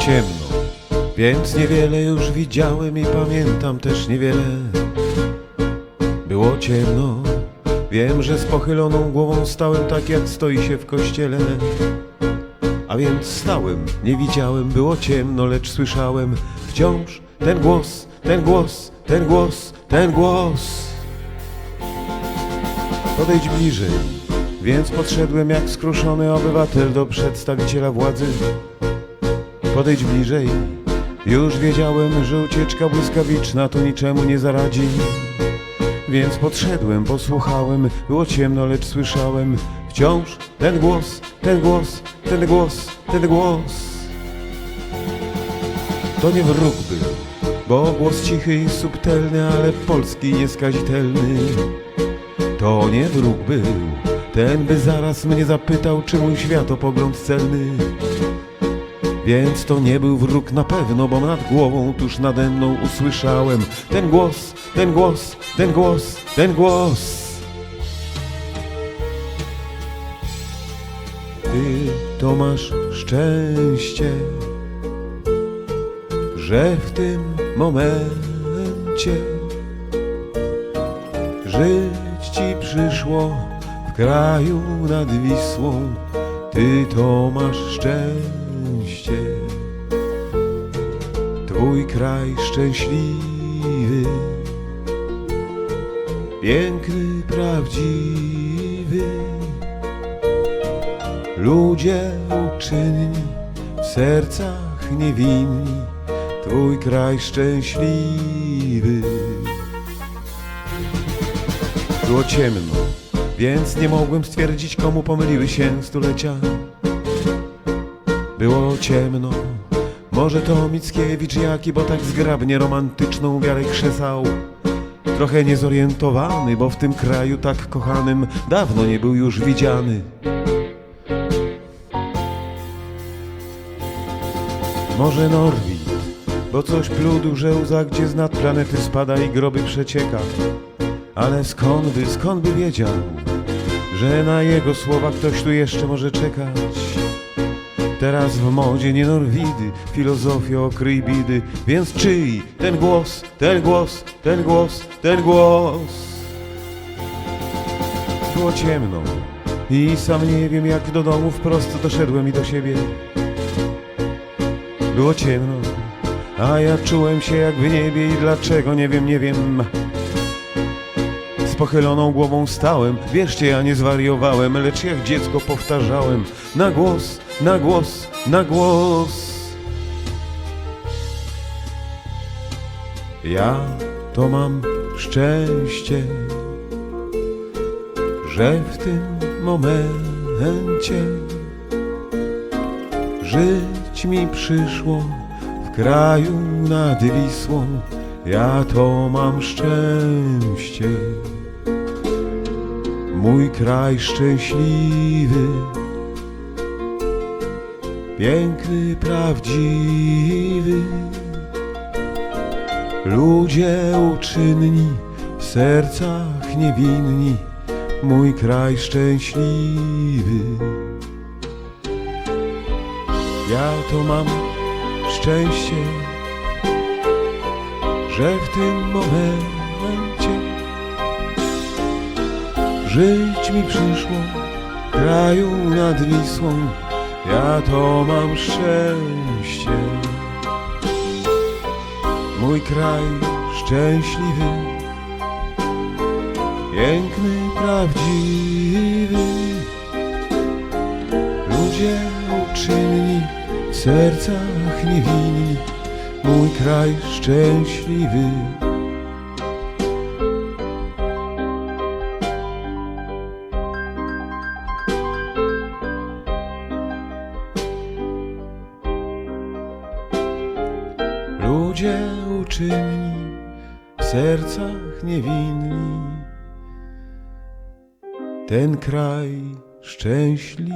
ciemno, więc niewiele już widziałem i pamiętam też niewiele. Było ciemno, wiem, że z pochyloną głową stałem tak jak stoi się w kościele. A więc stałem, nie widziałem, było ciemno, lecz słyszałem wciąż ten głos, ten głos, ten głos, ten głos. Podejdź bliżej, więc podszedłem jak skruszony obywatel do przedstawiciela władzy. Podejdź bliżej, już wiedziałem, że ucieczka błyskawiczna tu niczemu nie zaradzi. Więc podszedłem, posłuchałem, było ciemno, lecz słyszałem wciąż ten głos, ten głos, ten głos, ten głos. To nie wróg był, bo głos cichy i subtelny, ale polski nieskazitelny. To nie wróg był, ten by zaraz mnie zapytał, czy mój światopogląd celny. Więc to nie był wróg na pewno, bo nad głową tuż nade mną usłyszałem ten głos, ten głos, ten głos, ten głos. Ty to masz szczęście, że w tym momencie żyć ci przyszło w kraju nad Wisłą. Ty to masz szczęście, twój kraj szczęśliwy, piękny, prawdziwy. Ludzie uczynni, w sercach niewinni, twój kraj szczęśliwy. Było ciemno, więc nie mogłem stwierdzić, komu pomyliły się stulecia. Było ciemno, może to Mickiewicz jaki, bo tak zgrabnie romantyczną wiarę krzesał. Trochę niezorientowany, bo w tym kraju tak kochanym dawno nie był już widziany. Może Norwid, bo coś pluł, że łza gdzie z nad planety spada i groby przecieka. Ale skąd by, skąd by wiedział, że na jego słowa ktoś tu jeszcze może czekać? Teraz w modzie nie Norwidy, filozofia okryj bidy, więc czyj ten głos, ten głos, ten głos, ten głos? Było ciemno i sam nie wiem jak do domu wprost doszedłem i do siebie. Było ciemno, a ja czułem się jak w niebie i dlaczego nie wiem, nie wiem. Pochyloną głową stałem, wierzcie, ja nie zwariowałem, lecz jak dziecko powtarzałem na głos, na głos, na głos. Ja to mam szczęście, że w tym momencie żyć mi przyszło w kraju nad Wisłą. Ja to mam szczęście, mój kraj szczęśliwy, piękny, prawdziwy. Ludzie uczynni, w sercach niewinni, mój kraj szczęśliwy. Ja to mam szczęście, że w tym momencie żyć mi przyszło w kraju nad Wisłą. Ja to mam szczęście, mój kraj szczęśliwy, piękny, prawdziwy. Ludzie uczynni, w sercach niewinni, mój kraj szczęśliwy. Ludzie uczynni, w sercach niewinni, ten kraj szczęśliwy.